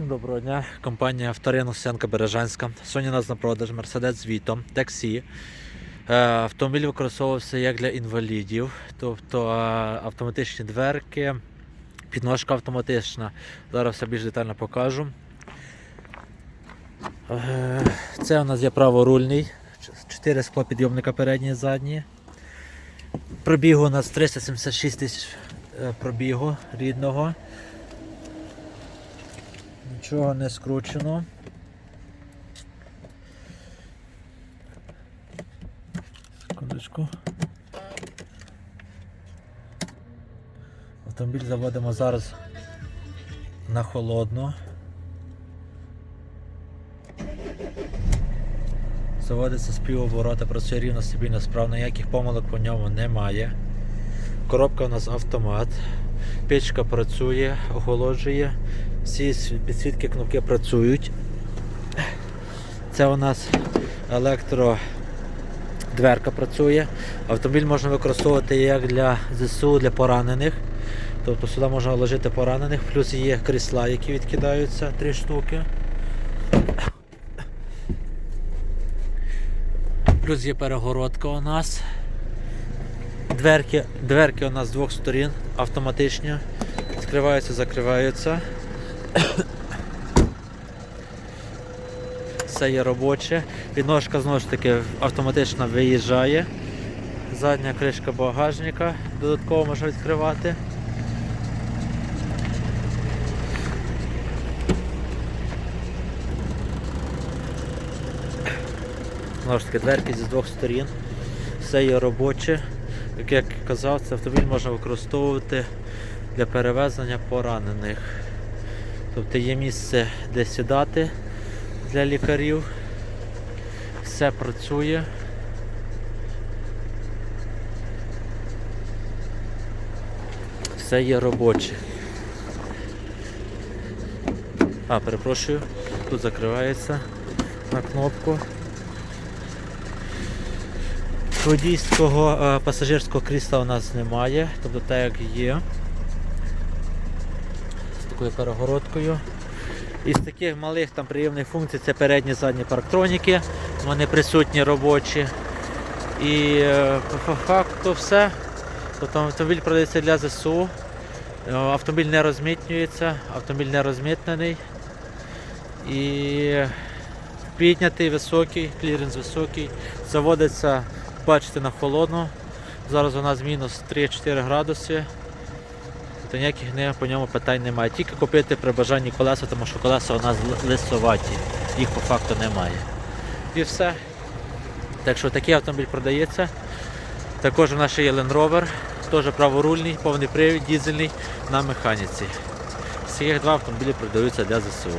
Всім доброго дня. Компанія Авторинок Сенка Бережанська. Сьогодні у нас на продаж Mercedes з Вітом, таксі. Е, Автомобіль використовувався як для інвалідів, тобто е, автоматичні дверки, підножка автоматична. Зараз все більш детально покажу. Е, Це у нас є праворульний, 4 склопідйомника передні і задні. Пробігу у нас 376 тисяч пробігу рідного. Нічого не скручено. Секундочку. Автомобіль заводимо зараз на холодну. Заводиться з півоборота, працює рівно стабільно справно, ніяких помилок по ньому немає. Коробка у нас автомат. Печка працює, охолоджує. Всі підсвітки кнопки працюють. Це у нас електродверка працює. Автомобіль можна використовувати як для ЗСУ, для поранених. Тобто сюди можна вложити поранених, плюс є крісла, які відкидаються, три штуки. Плюс є перегородка у нас. Дверки, дверки у нас з двох сторін автоматичні. Відкриваються, закриваються. Це є робоче. Підножка знову ж таки автоматично виїжджає. Задня кришка багажника додатково можна відкривати. Знову ж таки, дверки зі двох сторін. Все є робоче. Як я казав, цей автомобіль можна використовувати для перевезення поранених. Тобто є місце, де сідати для лікарів. Все працює. Все є робоче. А, перепрошую, тут закривається на кнопку. Водійського е, пасажирського крісла у нас немає, тобто так як є. З такою перегородкою. Із таких малих там приємних функцій це передні задні парктроніки, вони присутні робочі. І е, по факту все. Тобто автомобіль продається для ЗСУ. Е, Автомобіль не розмітнюється, автомобіль не розмітнений. І піднятий, високий, кліренс високий. Заводиться, бачите, на холодну. Зараз у нас мінус 3-4 градуси. Тобто ніяких не, по ньому питань немає. Тільки купити при бажанні колеса, тому що колеса у нас ли- лисоваті. Їх по факту немає. І все. Так що такий автомобіль продається. Також у нас ще є Land Rover, теж праворульний, повний привід, дізельний на механіці. Цих два автомобілі продаються для ЗСУ.